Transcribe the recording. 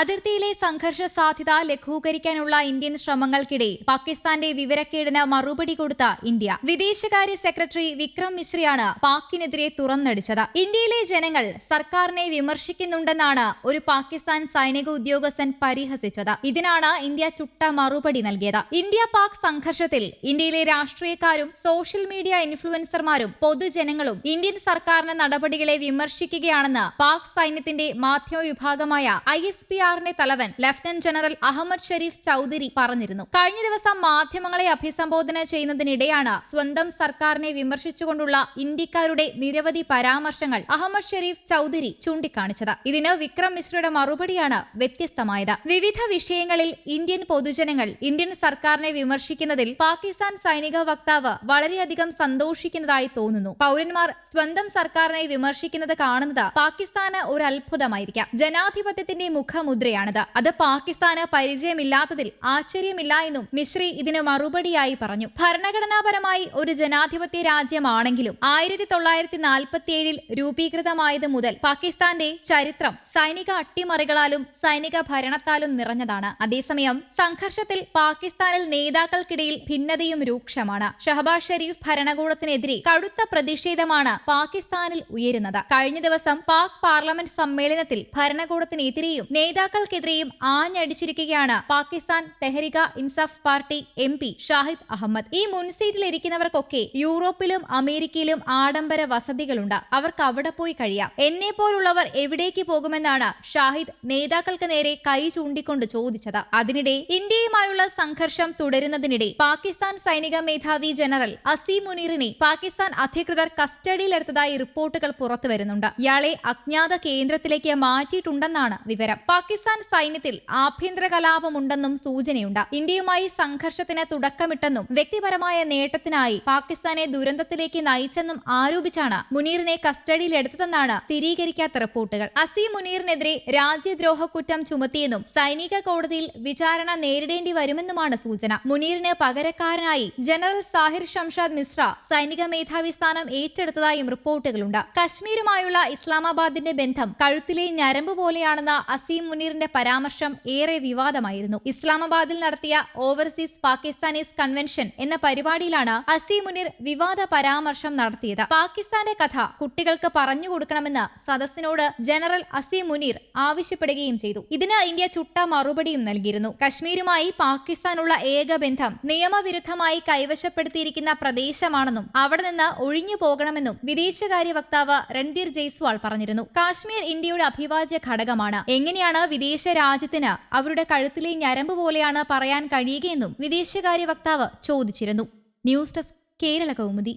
അതിർത്തിയിലെ സംഘർഷ സാധ്യത ലഘൂകരിക്കാനുള്ള ഇന്ത്യൻ ശ്രമങ്ങൾക്കിടെ പാകിസ്ഥാന്റെ വിവരക്കേടിന് മറുപടി കൊടുത്ത ഇന്ത്യ. വിദേശകാര്യ സെക്രട്ടറി വിക്രം മിശ്രയാണ് പാക്കിനെതിരെ തുറന്നടിച്ചത്. ഇന്ത്യയിലെ ജനങ്ങൾ സർക്കാരിനെ വിമർശിക്കുന്നുണ്ടെന്നാണ് ഒരു പാകിസ്ഥാൻ സൈനിക ഉദ്യോഗസ്ഥൻ പരിഹസിച്ചത്. ഇതിനാണ് ഇന്ത്യ ചുട്ട മറുപടി നൽകിയത്. ഇന്ത്യ പാക് സംഘർഷത്തിൽ ഇന്ത്യയിലെ രാഷ്ട്രീയക്കാരും സോഷ്യൽ മീഡിയ ഇൻഫ്ലുവൻസർമാരും പൊതുജനങ്ങളും ഇന്ത്യൻ സർക്കാരിന്റെ നടപടികളെ വിമർശിക്കുകയാണെന്ന് പാക് സൈന്യത്തിന്റെ മാധ്യമ വിഭാഗമായ ഐ എസ് പി ആറിന്റെ തലവൻ ലഫ്റ്റനന്റ് ജനറൽ അഹമ്മദ് ഷെരീഫ് ചൌധരി പറഞ്ഞിരുന്നു. കഴിഞ്ഞ ദിവസം മാധ്യമങ്ങളെ അഭിസംബോധന ചെയ്യുന്നതിനിടെയാണ് സ്വന്തം സർക്കാരിനെ വിമർശിച്ചുകൊണ്ടുള്ള ഇന്ത്യക്കാരുടെ നിരവധി പരാമർശങ്ങൾ അഹമ്മദ് ഷെരീഫ് ചൌധരി ചൂണ്ടിക്കാണിച്ചത്. ഇതിന് വിക്രം മിശ്രയുടെ മറുപടിയാണ് വ്യത്യസ്തമായത്. വിവിധ വിഷയങ്ങളിൽ ഇന്ത്യൻ പൊതുജനങ്ങൾ ഇന്ത്യൻ സർക്കാരിനെ വിമർശിക്കുന്നതിൽ പാകിസ്ഥാൻ സൈനിക വക്താവ് വളരെയധികം സന്തോഷിക്കുന്നതായി തോന്നുന്നു. പൗരന്മാർ സ്വന്തം സർക്കാരിനെ വിമർശിക്കുന്നത് കാണുന്നത് പാകിസ്ഥാന് ഒരു അത്ഭുതമായിരിക്കാം. ജനാധിപത്യത്തിന്റെ മുഖമുദ്രയാണിത് അത് പാകിസ്ഥാന് പരിചയമില്ലാത്തതിൽ ആശ്ചര്യമില്ല എന്നും മിശ്രി ഇതിന് മറുപടിയായി പറഞ്ഞു. ഭരണഘടനാപരമായി ഒരു ജനാധിപത്യ രാജ്യമാണെങ്കിലും ആയിരത്തി തൊള്ളായിരത്തി നാൽപ്പത്തിയേഴിൽ രൂപീകൃതമായത് മുതൽ പാകിസ്ഥാന്റെ ചരിത്രം സൈനിക അട്ടിമറികളാലും സൈനിക ഭരണത്താലും നിറഞ്ഞതാണ്. അതേസമയം സംഘർഷത്തിൽ പാകിസ്ഥാനിൽ നേതാക്കൾക്കിടയിൽ ഭിന്നതയും രൂക്ഷമാണ്. ഷഹബാസ് ഷെരീഫ് ഭരണകൂടത്തിനെതിരെ കടുത്ത പ്രതിഷേധമാണ് പാകിസ്ഥാനിൽ ഉയരുന്നത്. കഴിഞ്ഞ ദിവസം പാക് പാർലമെന്റ് സമ്മേളനത്തിൽ ഭരണകൂടത്തിനെതിരെയും നേതാക്കൾക്കെതിരെയും ആഞ്ഞടിച്ചിരിക്കുകയാണ് Pakistan Tehreek Insaf party M P Shahid Ahmed. ഈ മുൻസീറ്റിലിരിക്കുന്നവർക്കൊക്കെ യൂറോപ്പിലും അമേരിക്കയിലും ആഡംബര വസതികളുണ്ട്. അവർക്ക് അവിടെ പോയി കഴിയാം. എന്നെ പോലുള്ളവർ എവിടേക്ക് പോകുമെന്നാണ് ഷാഹിദ് നേതാക്കൾക്ക് നേരെ കൈ ചൂണ്ടിക്കൊണ്ട് ചോദിച്ചത്. അതിനിടെ ഇന്ത്യയുമായുള്ള സംഘർഷം തുടരുന്നതിനിടെ പാകിസ്ഥാൻ സൈനിക മേധാവി ജനറൽ അസീം മുനീറിനെ പാകിസ്ഥാൻ അധികൃതർ കസ്റ്റഡിയിലെടുത്തതായി റിപ്പോർട്ടുകൾ പുറത്തുവരുന്നുണ്ട്. ഇയാളെ അജ്ഞാത കേന്ദ്രത്തിലേക്ക് മാറ്റിയിട്ടുണ്ടെന്നാണ് വിവരം. പാകിസ്ഥാൻ സൈന്യത്തിൽ ആഭ്യന്തര കലാപമുണ്ടെന്നും സൂചനയുണ്ട്. ഇന്ത്യയുമായി സംഘർഷത്തിന് തുടക്കമിട്ടെന്നും വ്യക്തിപരമായ നേട്ടത്തിനായി പാകിസ്ഥാനെ ദുരന്തത്തിലേക്ക് നയിച്ചെന്നും ആരോപിച്ചാണ് മുനീറിനെ കസ്റ്റഡിയിലെടുത്തതെന്നാണ് സ്ഥിരീകരിക്കാത്ത റിപ്പോർട്ടുകൾ. അസീം മുനീറിനെതിരെ രാജ്യദ്രോഹ കുറ്റം ചുമത്തിയെന്നും സൈനിക കോടതിയിൽ വിചാരണ നേരിടേണ്ടി വരുമെന്നുമാണ് സൂചന. മുനീറിന് പകരക്കാരനായി ജനറൽ സാഹിർ ഷംഷാദ് മിശ്ര സൈനിക മേധാവി സ്ഥാനം ഏറ്റെടുത്തതായും റിപ്പോർട്ടുകളുണ്ട്. കശ്മീരുമായുള്ള ഇസ്ലാമാബാദിന്റെ ബന്ധം കഴുത്തിലെ ഞരമ്പ് പോലെയാണെന്ന അസീം മുനീറിന്റെ പരാമർശം ഏറെ വിവാദമായിരുന്നു. ഇസ്ലാമാബാദിൽ നടത്തിയ ഓവർസീസ് പാകിസ്ഥാനീസ് കൺവെൻഷൻ എന്ന പരിപാടിയിലാണ് അസീം മുനീർ വിവാദ പരാമർശം നടത്തിയത്. പാകിസ്ഥാന്റെ കഥ കുട്ടികൾക്ക് പറഞ്ഞു കൊടുക്കണമെന്ന് സദസ്സിനോട് ജനറൽ അസീം മുനീർ ആവശ്യപ്പെടുകയും ചെയ്തു. ഇതിന് ഇന്ത്യ ചുട്ട മറുപടിയും നൽകിയിരുന്നു. കശ്മീരുമായി പാകിസ്ഥാനുള്ള ഏക ബന്ധം നിയമവിരുദ്ധമായി കൈവശപ്പെടുത്തിയിരിക്കുന്ന പ്രദേശമാണെന്നും അവിടെ നിന്ന് ഒഴിഞ്ഞു പോകണമെന്നും വിദേശകാര്യ വക്താവ് രൺധീർ ജയ്സ്വാൾ പറഞ്ഞിരുന്നു. കാശ്മീർ ഇന്ത്യയുടെ അഭിവാജ്യ ഘടകമാണ്. എങ്ങനെയാണ് വിദേശ രാജ്യത്തിന് അവരുടെ കഴുത്തിലെ ഞരമ്പ് പോലെയാണ് പറയാൻ കഴിയുകയെന്നും വിദേശകാര്യ വക്താവ് ചോദിച്ചിരുന്നു. News desk Kerala Kaumudi.